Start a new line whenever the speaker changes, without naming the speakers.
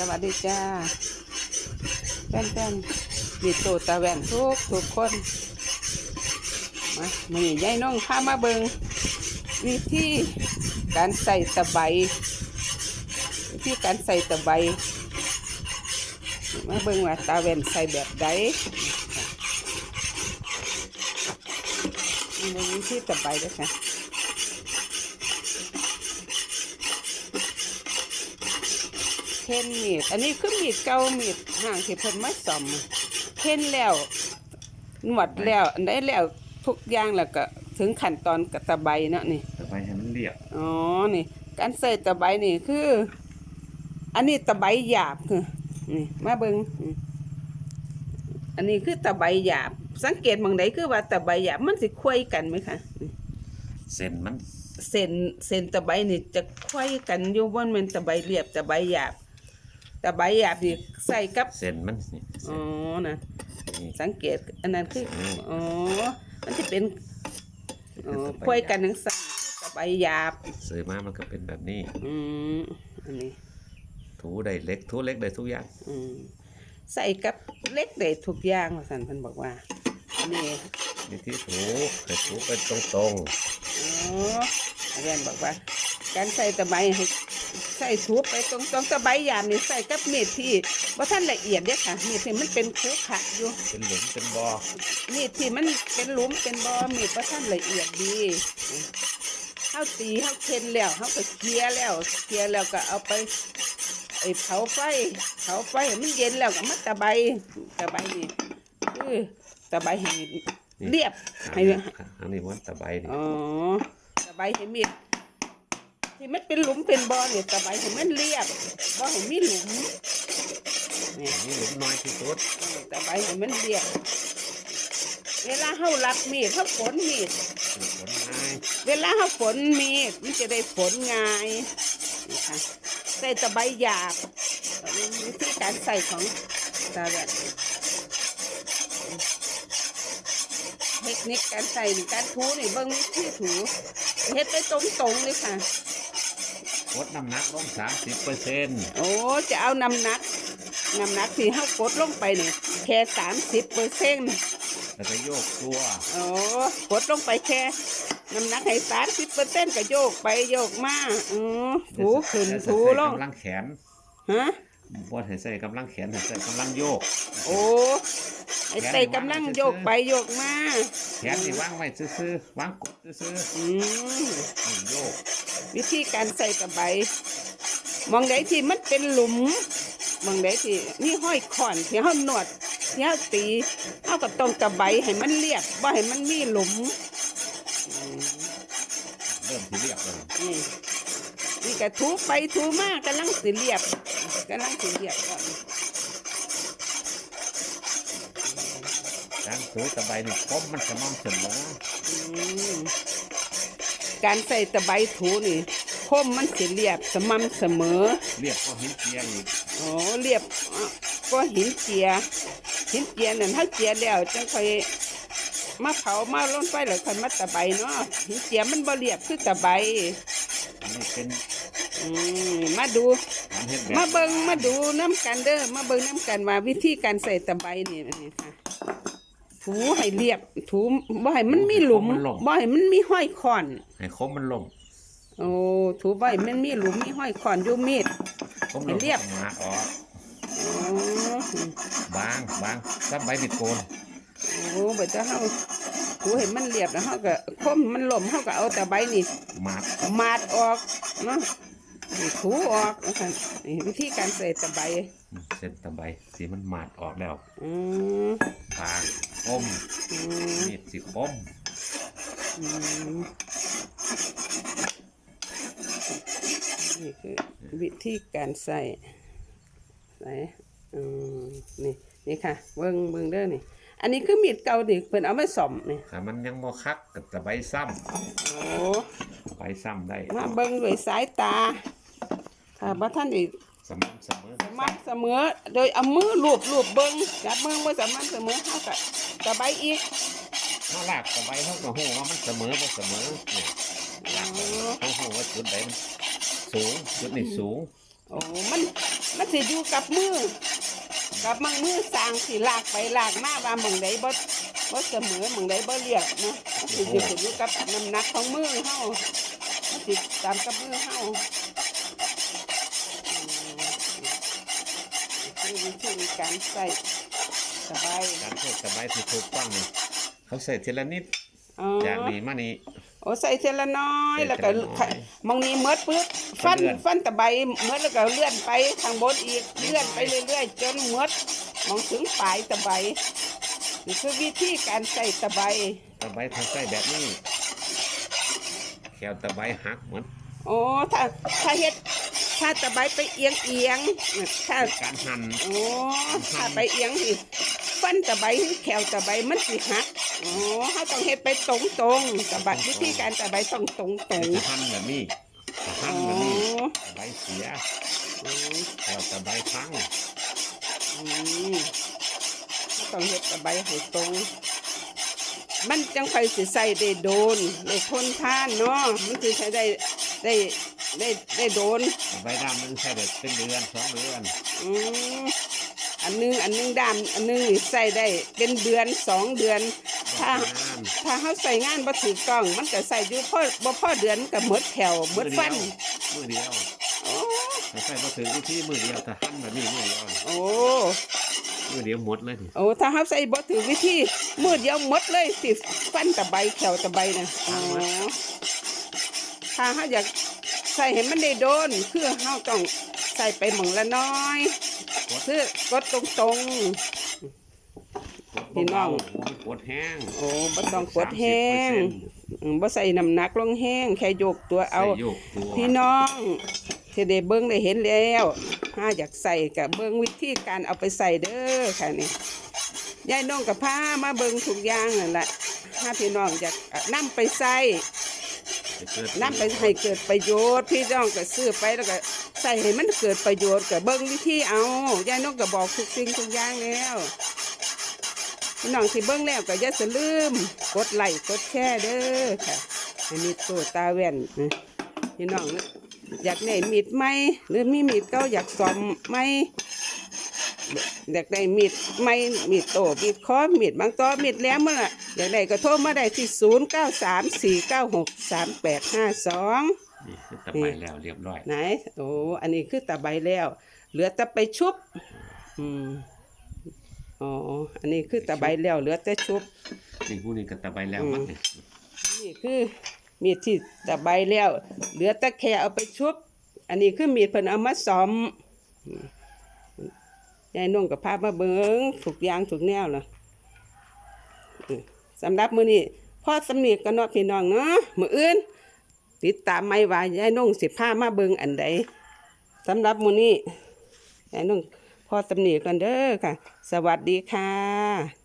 สวัสดีจ้าแป้นแป้นดีโตตาแหวนทุกทุกคนมามือยายน้องพามาเบิงวิธีการใส่ตะไบวิธีการใส่ตะไบมาเบิงว่าตาแหวนใส่แบบใดมาเบิ่งวิธีตะไบด้วยค่ะ เพ้นมีด อันนี้คือมีดเก่ามีดห่างที่เพิ่นมาซ่อมเพ้นแล้วหนวดแล้วอันได้แล้วทุกอย่างแล้วก็ถึงขั้นตอนกระตะไบเนาะนี่
ต่อไปให้มันเรียบ
อ๋อนี่ การใส่ตะไบนี่คือ อันนี้ตะไบหยาบคือนี่มาเบิงอืมอันนี้คือตะไบหยาบ สังเกตบางใดคือว่าตะไบหยาบมันสิควยกันไหมคะนี่
เส้นมัน
เส้นเส้นตะไบนี่จะควยกันอยู่บนเป็นตะไบเรียบตะไบหยาบ ตะไบหยาบนี่ใส่กับ
เส้นมันนี่
อ๋อนะ
นี่
สังเกตอันนั้นคือ
อืม
อ๋อมันจะเป็นอ๋อ
คือตะไบ
ควยกันทั้งสั่นตะไบหยาบ
ซื้อมามันก็เป็นแบบนี้
อืมอันนี้
ถูได้เล็กถูเล็กได้ทุกอย่าง
อืมใส่กับเล็กได้ทุกอย่างว่าสันเพิ่นบอกว่าอันนี้
วิธีถูให้ถูไปตรง
อ๋ออาจารย์บอกว่า การใส่ตะไบให้ ใส่ถูไปตรงตรงตะไบหยาบนี่ใส่กับมีดที่ว่าท่านละเอียดเด้อค่ะมีดที่มันเป็นคุขะอยู่
ๆเป็นหลุมเป็นบ่อ
มีดที่มันเป็นหลุมเป็นบ่อมีดว่าท่านละเอียดดีเข้าตีเข้าเค็นแล้วเข้าก็เคลียร์แล้วเคลียร์แล้วก็เอาไปไอ้เผาไฟเผาไฟให้มันเย็นแล้วก็มาตะไบตะไบนี่คือตะไบให้เรียบ
อัน
ให้
นี้อันนี้มันตะไบนี่
อ๋อตะไบให้มีด ที่มันเป็นหลุมเป็นบ่อเนี่ยตะไบให้มันเรียบบ่ให้มีหลุมนี่
อันนี้หลุมน้อยที่สุด
เออตะไบให้มันเรียบ เวลาเฮารัดมีดเฮาฝนมีด
ผลง่าย
เวลาเฮาฝนมีดมันจะได้ฝนง่ายนี่ค่ะใส่ตะไบหยาบวิธีการใส่ของตาแบบเทคนิคการใส่นี่การถูนี่เบิ่งวิธีถูเฮ็ดไปตรงๆเลยค่ะ
ล ดน้ำหนักลงสามสิบเปอร์เซ็นต์
โอ้จะเอาน้ำหนักน้ำหนักที่เฮากดลงไปนี่แค่สามสิบเปอร์เซ็นต์
แล้วก็โยกตัว
โอ้กดลงไปแค่น้ำหนักให้สามสิบเปอร์เซ็นต์ก็โยกไปโยกมาอือถูขึ้น
แต่
ถู
ใส่
ลง
กำลังแขน
ฮะ
บ่ให้ใส่กำลังแขนให้ใส่กำลังโยก
โอ้ไอ้ใส่กำลังโยกไปโยกมา
แขนนี่วางไว้ซื่อๆวางกดซื่อ
อืม
ๆนี่โยก
วิธีการใส่กระใบมองใดที่มันเป็นหลุมมองใดที่มีห้อยขอนที่เฮาหนวดที่เฮาตีเฮาก็ต้องกระใบให้มันเรียบบ่ให้มันมีหลุม
เริ่มที่เรียบเลย
นี่นี่ก็ถูไปถูมากำลังสิเรียบกำลังสิเรียบก่อน
การถูตะไบนี่คมมันสม่ำเสมอ
อืม การใส่ตะไบถูนี่คมมันสิเรียบสม่ำเสมอ
เรียบก็หินเจียอีก
โอ้เรียบอะก็หินเจีย หินเจียนั่นถ้าเจียแล้วจังค่อยมาเผามาล้นไฟแล้วค่อยมาตะไบเนาะหินเจียมันบ่เรียบคือตะไบ
อันนี้เป็น
อืมมาดู
การเฮ็ดแบบ
มาเบิงมาดูน้ำกันเด้อมาเบิงน้ำกันว่าวิธีการใส่ตะไบนี่นี่ค่ะ ถูให้เรียบ ถูบ่ให้มันมีหลุมบ่ให้มันมีห้อยคอน
ให้คมมันลง
โอ้ถูบ่ให้มันมีหลุมมีห้อยคอนอยู่มีด
คมล
ให้
ง
เรียบ
มาออก
อ๋อบา
งบางซับใบมีโกน
โอ้เบิดถ้าเฮาถูให้มันเรียบแล้วเฮาก็คมมันหล่มเฮาก็เอาตะไบนี่
มาด
มาดออกเนาะนี่ ถูออกนะคะนี่วิธีการใส่ตะไบ
เส้นตะไบสีมันมาดออกแล้ว
อืม
บางคม
อืม
มีดสิคม
อืมนี่คือวิธีการใส่ใส่อืมนี่นี่ค่ะเบิ้งเบิ้งเด้อนี่ อันนี้คือมีดเก่าดิเพิ่นเอามาซ่อมนี่
ถ้ามันยังบ่คักก็ตะไบซ้
โอ้ำ
ใบซ้ำได้
มาเบิ้งด้วยสายตา ถ้าบ่ท่านอีก
สม่ำเสมอ
สม่ำเสมอ โดยเอามือลูบลูบเบิ้งจับเบิ้งว่าสม่ำเสมอเฮาก็ตะไบอีก
เฮาลากตะไบเฮาก็ฮู้ว่ามันเสมอบ่เสมอเนี่ยลากไปเฮาฮู้ว่าจุดใดมันสูงจุดนี้สูง
โอ้มันมันสิอยู่กับมือ กับมังมือสร้างสิลากไปลากมาว่าหมึงใดบ่บ่เสมอหมึงใดบ่เรียบเนาะมันสิอยู่อยู่กับน้ำหนักของมือเฮามันสิตามกับมือเฮา อืมนี่คือวิธีการใส่สบาย
การใส่สบายที่ถูกต้องนี่เขาใส่ทีละนิด
อ๋อ
จากนี้มานี้
โอ้ใส่เทละน้อย
ใส่
แล้วก็
ทีละน้อย
มองนี้เมดปึ๊บฟัน
เลื่อน
ฟันตะไบเมดแล้วก็เลื่อนไปทางบนอีกเลื่อนไปเรื่อยๆ จนเมดมองถึงปลายตะไบนี่คือวิธีการใส่ตะไบ
ตะไบถ้าใส่แบบนี้แขวตะไบหักหมด
โอ้ถ้าถ้าเฮ็ด ถ้าตะไบไปเอียงเอียงถ้า
การหั่น
โอ้ถ้าไปเอียงสิฟันตะไบแขวตะไบมันสิหักโอ้เขาต้องเฮ็ดไปตรงตรงๆตะไบวิธีการตะไบต้องตรงตร
แต่
ง
จะหั่นแบบนี้จะ
ๆ
หั่น
โอ้
แบบนี้ตะไบเสีย
อืม
แขวตะไบพัง
อืมต้องเฮ็ดตะไบให้ตรงมันจังไฟสิใส่ได้โดนได้ทนทานเนาะมันสิใช้ได้ได้ ได้ได้โดน
ตะไบดำนึงใส่ได้เป็นเดือนสองเดือน
อืมอันหนึงอันหนึงดำอันหนึงนี่ใส่ได้เป็นเดือนสองเดือน ถ้า
งาน
ถ้าเขาใส่งานบ่ถูกต้อง มันก็ใส่อยู่พอบ่พอเดือนมันก็หมดแถวหมดฟัน
มือเดียว
โอ้
ถ้าใส่มาถึงวิธีมือเดียวถ้าหั่นแบบนี้มือเดียว
โอ้
มือเดียวหมดเลยนี่
โอ้ถ้าเขาใส่บ่ถือวิธีมือเดียวหมดเลยสิฟันตะไบแถวตะไบนะอ๋อถ้าเขาอยาก ใส่ให้มันได้โดนคือเขาต้องใส่ไปหม่องละน้อย
กด
คือกดตรงพี่น้อง
กดแห้ง
ๆโอ้บ่ต้องกดแห้งอืมบ่ใส่น้ำหนักลงแห้งแค่โยกตัวเอา
ใส่โยกตัว
พี่น้องที่ได้เบิ้งได้เห็นแล้วถ้าอยากใส่กับเบิ้งวิธีการเอาไปใส่เด้อค่ะนี่ยายน้องกับผ้ามาเบิ้งทุกอย่างนั่นแหละถ้าพี่น้องอยากนํไปใส่
ไปเกิ ด
นํไปให้เกิดประโยชน์พี่น้องก็ซื้อไปแล้วก็ใส่ให้มันเกิดประโยชน์กับเบิ้งวิธีเอายายน้องก็บอกทุกสิ่งทุกอย่างแล้วพี่น้องที่เบิ้งแล้วก็อย่าสลืมกดไลค์กดแชร์เด้อค่ะอันนี้ตัวตาแว่นนะพี่น้องนะอยากได้มีดไหมหรือมีมีดเก่าอยากซ่อมไหม อยากได้มีดไหมมีดโตมีดคอมีดบางตอมีดแหลมมันล่ะอยากได้ก็โทรมาได้ที่ศูนย์เก้าสามสี่เก้าหกสามแปดห้าสอง
นี่คือตะไบแล้วเรียบร้อย
ไหนโอ้อันนี้คือตะไบแล้ว เหลือแต่ไปชุบ อืมอ๋ออันนี้คือตะไบแล้วเหลือแต่ชุบ
นี่ผู้นี้ก็ตะไบแล้ว
อืม
มัดเนี่ย
นี่คือมีดที่ตะไบแล้ว เหลือแต่แค่เอาไปชุบ อันนี้คือมีดเพิ่นเอามาซ้อมอืม ยายนุ่งกับภามาเบิงถูกยางถูกแนวล่ะสำหรับมือนี้พ่อสำเนียกกันเนาะพี่น้องเนาะมืออื่น ติดตามไม่ว่ายายนุ่งสิพามาเบิงอันใดสำหรับมือนี้ยายนุ่งพ่อสำเนียกกันเด้อค่ะ สวัสดีค่ะ